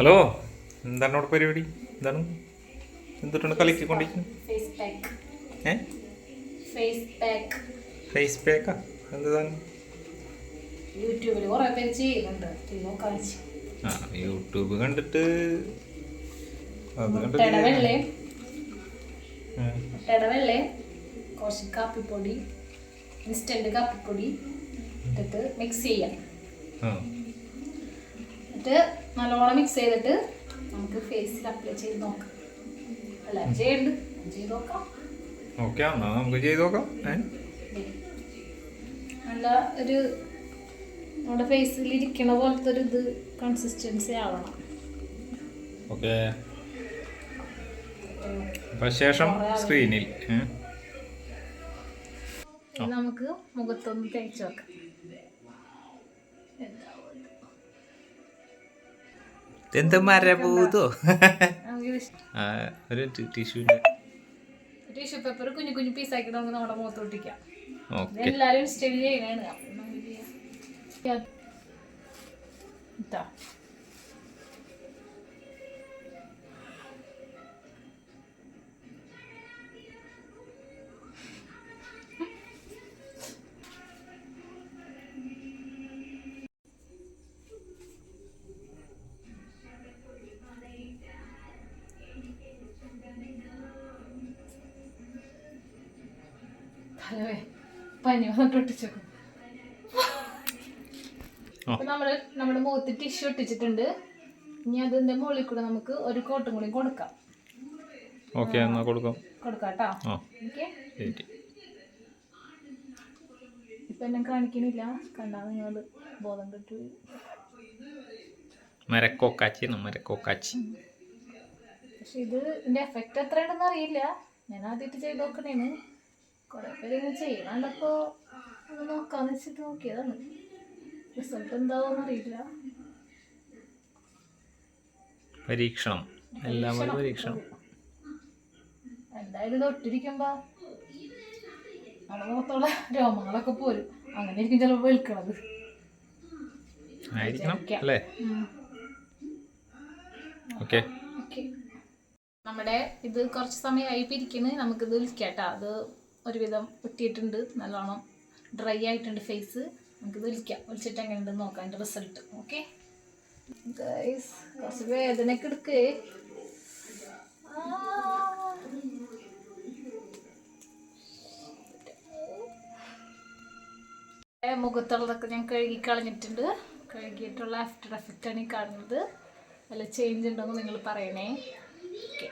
Hello എന്താണ് അവിടെ പരിപാടി? എന്താണ്? എന്തിട്ടാണ് കളിക്കൊണ്ടിരിക്കുന്നത്? ഫേസ് പാക്ക് ഏ ഫേസ് പാക്ക് എന്താണ്? യൂട്യൂബിൽ കുറെ പേര് ചെയ്യുന്നുണ്ട്. ആ യൂട്യൂബ് കണ്ടിട്ട് അത് കണ്ടിട്ട് മുട്ടയുടെ വെള്ളയും കുറച്ച് കാപ്പിപ്പൊടി ഇൻസ്റ്റന്റ് കാപ്പിപ്പൊടി ഇട്ടിട്ട് മിക്സ് ചെയ്യാം. എന്നിട്ട് നല്ലോണം മിക്സ് ചെയ്തിട്ട് നമുക്ക് ഫേസിൽ അപ്ലൈ ചെയ്ത് നോക്കാം. അല്ല? ചെയ്യണ്ട്? ചെയ്ത് നോക്കാം. ഓക്കെ എന്നാ നമുക്ക് ചെയ്ത് നോക്കാം. നല്ല ഒരു നമ്മുടെ ഫേസിൽ ഇരിക്കണ പോലത്തെ ഒരു ഇത് കൺസിസ്റ്റൻസി ആവണം. ഓക്കെ ശേഷം സ്ക്രീനിൽ നമുക്ക് മുഖത്തൊന്ന് തേച്ച് വെക്കാം ഇതെന്താ മരഭൂതോ? ഒരു ടിഷ്യൂ ടിഷ്യൂ പേപ്പർ കുഞ്ഞു കുഞ്ഞു പീസ് ആക്കി നമുക്ക് നമ്മുടെ മുഖത്ത് ഒട്ടിക്കാം ഓക്കെ ഇതെല്ലാവരും സ്റ്റഡി തലവേ പനി വന്നിട്ട് ഒട്ടിച്ചേക്കും നമ്മൾ നമ്മുടെ മുഖത്ത് ടിഷ്യൂ ഒട്ടിച്ചിട്ടുണ്ട്. ഇനി അതിന്റെ മുകളിൽ കൂടെ നമുക്ക് ഒരു കോട്ടും കൂടി കൊടുക്കാം. ഓക്കെ എന്നാ കൊടുക്കാം. കൊടുക്കാം കേട്ടോ ഇപ്പൊ എന്നെ കാണിക്കണില്ല. കണ്ടാ നിങ്ങൾ ബോധം കിട്ടു. മരക്കോക്കാച്ചി മരക്കോക്കാച്ചി. പക്ഷെ ഇത് ഇതിന്റെ എഫക്റ്റ് എത്രയുണ്ടെന്ന് അറിയില്ല. ഞാൻ ആദ്യമായിട്ട് ചെയ്ത് നോക്കണേന്ന് കുറെ പേര് ഇങ്ങനെ ചെയ്യണപ്പോ ഒന്ന് നോക്കാന്ന് വെച്ചിട്ട് നോക്കിയതാണ്. റിസൾട്ട് എന്താവോന്ന് അറിയില്ല. പരീക്ഷണം. എല്ലാം ഒരു പരീക്ഷണം. എന്തായാലും ഇത് ഒട്ടിരിക്കുമ്പോ നമ്മുടെ മുഖത്തുള്ള രോമങ്ങളൊക്കെ പോരും. അങ്ങനെ ആയിരിക്കും ചിലപ്പോൾ വെളുക്കണത്. ആയിരിക്കണം അല്ലേ? ഓക്കെ. ഓക്കെ. നമ്മുടെ ഇത് കുറച്ച് സമയമായി പിരിക്കുന്നത് നമുക്കിത് വിളിക്കാട്ടോ. അത് ഒരുവിധം ഒട്ടിയിട്ടുണ്ട് നല്ലോണം ഡ്രൈ ആയിട്ടുണ്ട് ഫേസ് നമുക്കിത് വിളിക്കാം വിളിച്ചിട്ട് എങ്ങനെയുണ്ടെന്ന് നോക്കാം അതിന്റെ റിസൾട്ട് ഓക്കെ കുറച്ച് വേദനയൊക്കെ എടുക്കേ. മുഖത്തുള്ളതൊക്കെ ഞാൻ കഴുകി കളഞ്ഞിട്ടുണ്ട്. കഴുകിയിട്ടുള്ള ആഫ്റ്റർ എഫക്റ്റ് ആണ് ഈ കാണുന്നത്. നല്ല ചേഞ്ച് ഉണ്ടെന്ന് നിങ്ങൾ പറയണേ. ഓക്കെ